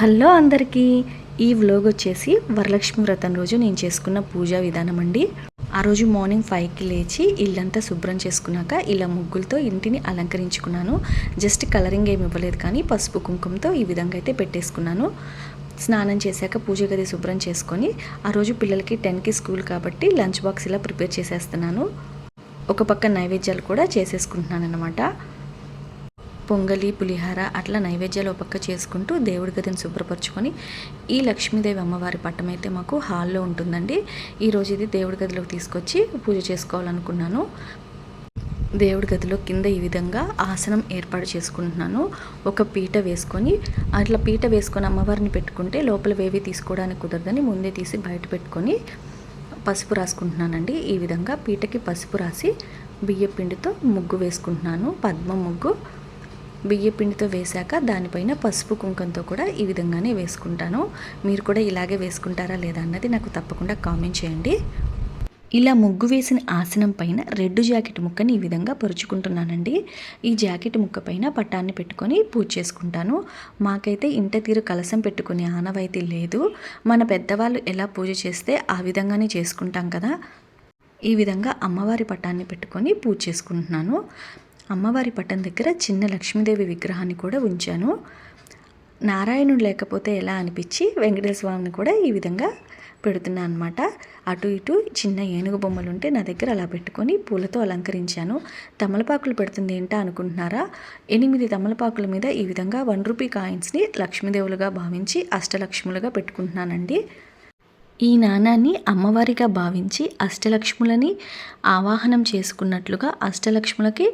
Hello అందరికీ. ఈ vlog వచ్చేసి వరలక్ష్మి వ్రతం రోజు నేను చేసుకున్న పూజా విధానం అండి. ఆ రోజు మార్నింగ్ ఫైవ్కి లేచి ఇల్లంతా శుభ్రం చేసుకున్నాక ఇలా ముగ్గులతో ఇంటిని అలంకరించుకున్నాను. జస్ట్ కలరింగ్ ఏమి ఇవ్వలేదు కానీ పసుపు కుంకుమతో ఈ విధంగా అయితే పెట్టేసుకున్నాను. స్నానం చేశాక పూజ గది శుభ్రం చేసుకొని ఆ రోజు పిల్లలకి టెన్కి స్కూల్ కాబట్టి లంచ్ బాక్స్ ఇలా ప్రిపేర్ చేసేస్తున్నాను. ఒక పక్క నైవేద్యాలు కూడా చేసేసుకుంటున్నాను అనమాట పొంగలి పులిహార అట్లా నైవేద్యాలు ఒక పక్క చేసుకుంటూ దేవుడి గదిని శుభ్రపరచుకొని ఈ లక్ష్మీదేవి అమ్మవారి పట్టం అయితే మాకు హాల్లో ఉంటుందండి. ఈరోజు ఇది దేవుడి గదిలోకి తీసుకొచ్చి పూజ చేసుకోవాలనుకున్నాను. దేవుడి గదిలో కింద ఈ విధంగా ఆసనం ఏర్పాటు చేసుకుంటున్నాను. ఒక పీట వేసుకొని అట్లా పీట వేసుకొని అమ్మవారిని పెట్టుకుంటే లోపల వేవి తీసుకోవడానికి కుదరదని ముందే తీసి బయట పెట్టుకొని పసుపు రాసుకుంటున్నానండి. ఈ విధంగా పీటకి పసుపు రాసి బియ్య పిండితో ముగ్గు వేసుకుంటున్నాను. పద్మ ముగ్గు బియ్య పిండితో వేశాక దానిపైన పసుపు కుంకంతో కూడా ఈ విధంగానే వేసుకుంటాను. మీరు కూడా ఇలాగే వేసుకుంటారా లేదా అన్నది నాకు తప్పకుండా కామెంట్ చేయండి. ఇలా ముగ్గు వేసిన ఆసనం పైన రెడ్ జాకెట్ ముక్కని ఈ విధంగా పరుచుకుంటున్నానండి. ఈ జాకెట్ ముక్క పైన పట్టాన్ని పెట్టుకొని పూజ చేసుకుంటాను. మాకైతే ఇంట తీరు కలసం పెట్టుకునే ఆనవాయితీ లేదు. మన పెద్దవాళ్ళు ఎలా పూజ చేస్తే ఆ విధంగానే చేసుకుంటాం కదా. ఈ విధంగా అమ్మవారి పట్టాన్ని పెట్టుకొని పూజ చేసుకుంటున్నాను. అమ్మవారి పట్టం దగ్గర చిన్న లక్ష్మీదేవి విగ్రహాన్ని కూడా ఉంచాను. నారాయణుడు లేకపోతే ఎలా అనిపించి వెంకటేశ్వర స్వామిని కూడా ఈ విధంగా పెడుతున్నా అనమాట అటు ఇటు చిన్న ఏనుగు బొమ్మలు ఉంటే నా దగ్గర అలా పెట్టుకొని పూలతో అలంకరించాను. తమలపాకులు పెడుతుంది ఏంటా అనుకుంటున్నారా? ఎనిమిది తమలపాకుల మీద ఈ విధంగా వన్ రూపీ కాయిన్స్ని లక్ష్మీదేవులుగా భావించి అష్టలక్ష్ములుగా పెట్టుకుంటున్నానండి. ఈ నాణాన్ని అమ్మవారిగా భావించి అష్టలక్ష్ములని ఆవాహనం చేసుకున్నట్లుగా అష్టలక్ష్ములకి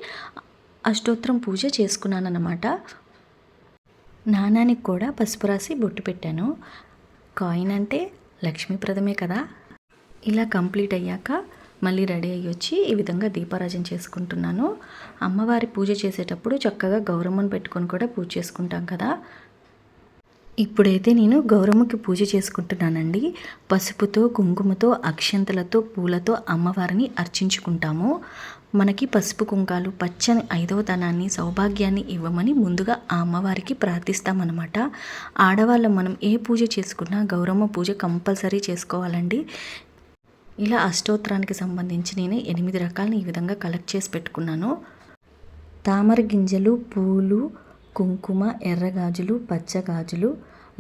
అష్టోత్తరం పూజ చేసుకున్నాను అనమాట నాణానికి కూడా పసుపు రాసి బొట్టు పెట్టాను. కాయిన్ అంటే లక్ష్మీప్రదమే కదా. ఇలా కంప్లీట్ అయ్యాక మళ్ళీ రెడీ అయ్యి వచ్చి ఈ విధంగా దీపారాజన చేసుకుంటున్నాను. అమ్మవారి పూజ చేసేటప్పుడు చక్కగా గౌరమ్మను పెట్టుకొని కూడా పూజ చేసుకుంటాం కదా. ఇప్పుడైతే నేను గౌరమ్మకి పూజ చేసుకుంటున్నానండి. పసుపుతో కుంకుమతో అక్షంతలతో పూలతో అమ్మవారిని అర్చించుకుంటాము. మనకి పసుపు కుంకాలు పచ్చని ఐదవతనాన్ని సౌభాగ్యాన్ని ఇవ్వమని ముందుగా ఆ అమ్మవారికి ప్రార్థిస్తామన్నమాట. ఆడవాళ్ళం మనం ఏ పూజ చేసుకున్నా గౌరమ్మ పూజ కంపల్సరీ చేసుకోవాలండి. ఇలా అష్టోత్తరానికి సంబంధించి నేను ఎనిమిది రకాలను ఈ విధంగా కలెక్ట్ చేసి పెట్టుకున్నాను. తామర గింజలు పూలు కుంకుమ ఎర్రగాజులు పచ్చగాజులు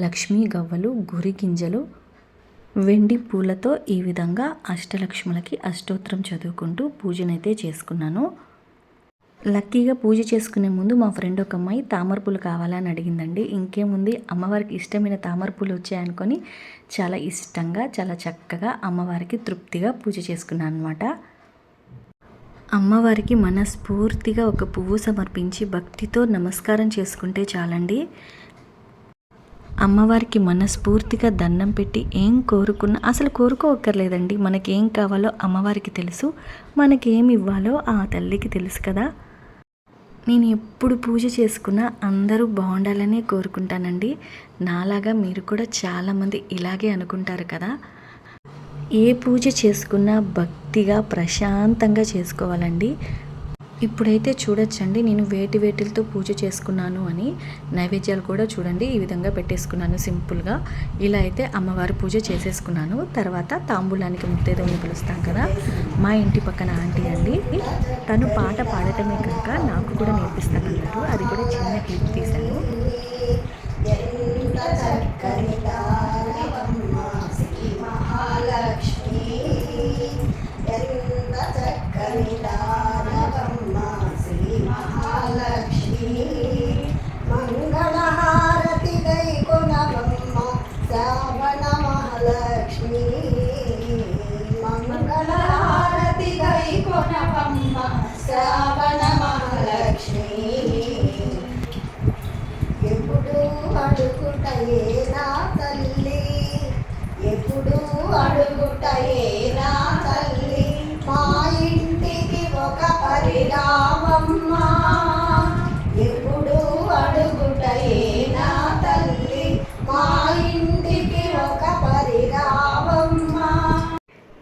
లక్ష్మీ గవ్వలు గురి గింజలు వెండి పూలతో ఈ విధంగా అష్టలక్ష్ములకి అష్టోత్తరం చదువుకుంటూ పూజనైతే చేసుకున్నాను. లక్కీగా పూజ చేసుకునే ముందు మా ఫ్రెండ్ ఒక అమ్మాయి తామర పూలు కావాలని అడిగిందండి. ఇంకేముంది? అమ్మవారికి ఇష్టమైన తామర పూలు వచ్చాయనుకొని చాలా ఇష్టంగా చాలా చక్కగా అమ్మవారికి తృప్తిగా పూజ చేసుకున్నాను అనమాట అమ్మవారికి మనస్ఫూర్తిగా ఒక పువ్వు సమర్పించి భక్తితో నమస్కారం చేసుకుంటే చాలండి. అమ్మవారికి మనస్ఫూర్తిగా దండం పెట్టి ఏం కోరుకున్నా అసలు కోరుకోవక్కర్లేదండి. మనకి ఏం కావాలో అమ్మవారికి తెలుసు. మనకి ఏమి ఇవ్వాలో ఆ తల్లికి తెలుసు కదా. నేను ఎప్పుడు పూజ చేసుకున్నా అందరూ బాగుండాలనే కోరుకుంటానండి. నాలాగా మీరు కూడా చాలామంది ఇలాగే అనుకుంటారు కదా. ఏ పూజ చేసుకున్నా భక్తిగా ప్రశాంతంగా చేసుకోవాలండి. ఇప్పుడైతే చూడొచ్చండి నేను వేటి వేటిలతో పూజ చేసుకున్నాను అని నైవేద్యాలు కూడా చూడండి ఈ విధంగా పెట్టేసుకున్నాను సింపుల్గా. ఇలా అయితే అమ్మవారి పూజ చేసేసుకున్నాను. తర్వాత తాంబూలానికి ముత్తేదని పిలుస్తాం కదా మా ఇంటి పక్కన ఆంటీ అండి. తను పాట పాడటమే కాక నాకు కూడా నేర్పిస్తానన్నారు అది కూడా చిన్న క్లిప్ తీశాను.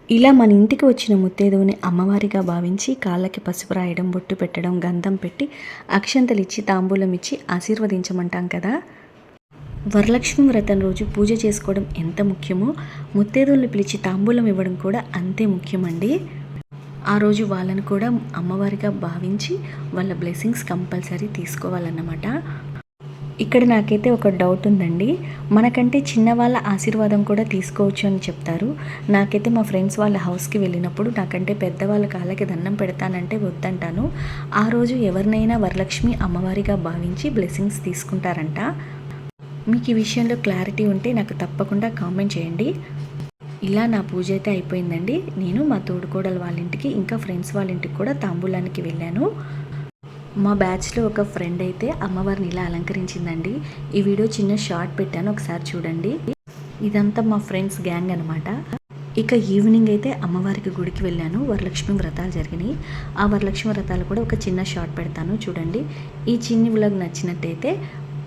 ఇలా మన ఇంటికి వచ్చిన ముత్తేదువుని అమ్మవారిగా భావించి కాళ్ళకి పసుపు రాయడం బొట్టు పెట్టడం గంధం పెట్టి అక్షంతలు ఇచ్చి తాంబూలం ఇచ్చి ఆశీర్వదించమంటాం కదా? వరలక్ష్మి వ్రతం రోజు పూజ చేసుకోవడం ఎంత ముఖ్యమో ముత్తేదువుల్ని పిలిచి తాంబూలం ఇవ్వడం కూడా అంతే ముఖ్యమండి. ఆ రోజు వాళ్ళని కూడా అమ్మవారిగా భావించి వాళ్ళ బ్లెస్సింగ్స్ కంపల్సరీ తీసుకోవాలన్నమాట. ఇక్కడ నాకైతే ఒక డౌట్ ఉందండి. మనకంటే చిన్న వాళ్ళ ఆశీర్వాదం కూడా తీసుకోవచ్చు అని చెప్తారు. నాకైతే మా ఫ్రెండ్స్ వాళ్ళ హౌస్కి వెళ్ళినప్పుడు నాకంటే పెద్దవాళ్ళ కాళ్ళకి దండం పెడతానంటే వద్దంటాను. ఆ రోజు ఎవరినైనా వరలక్ష్మి అమ్మవారిగా భావించి బ్లెస్సింగ్స్ తీసుకుంటారంట. మీకు ఈ విషయంలో క్లారిటీ ఉంటే నాకు తప్పకుండా కామెంట్ చేయండి. ఇలా నా పూజ అయితే అయిపోయిందండి. నేను మా తోడుకోడలు వాళ్ళ ఇంటికి ఇంకా ఫ్రెండ్స్ వాళ్ళ ఇంటికి కూడా తాంబూలానికి వెళ్ళాను. మా బ్యాచ్లో ఒక ఫ్రెండ్ అయితే అమ్మవారిని ఇలా అలంకరించిందండి. ఈ వీడియో చిన్న షార్ట్ పెట్టాను ఒకసారి చూడండి. ఇదంతా మా ఫ్రెండ్స్ గ్యాంగ్ అనమాట ఇక ఈవినింగ్ అయితే అమ్మవారికి గుడికి వెళ్ళాను వరలక్ష్మి వ్రతాలు జరిగినాయి. ఆ వరలక్ష్మి వ్రతాలు కూడా ఒక చిన్న షార్ట్ పెడతాను చూడండి. ఈ చిన్ని వ్లాగ్ నచ్చినట్టయితే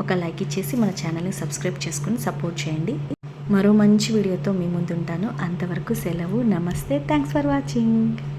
ఒక లైక్ ఇచ్చేసి మన ఛానల్ని సబ్స్క్రైబ్ చేసుకుని సపోర్ట్ చేయండి. మరో మంచి వీడియోతో మీ ముందుంటాను. అంతవరకు సెలవు నమస్తే థ్యాంక్స్ ఫర్ వాచింగ్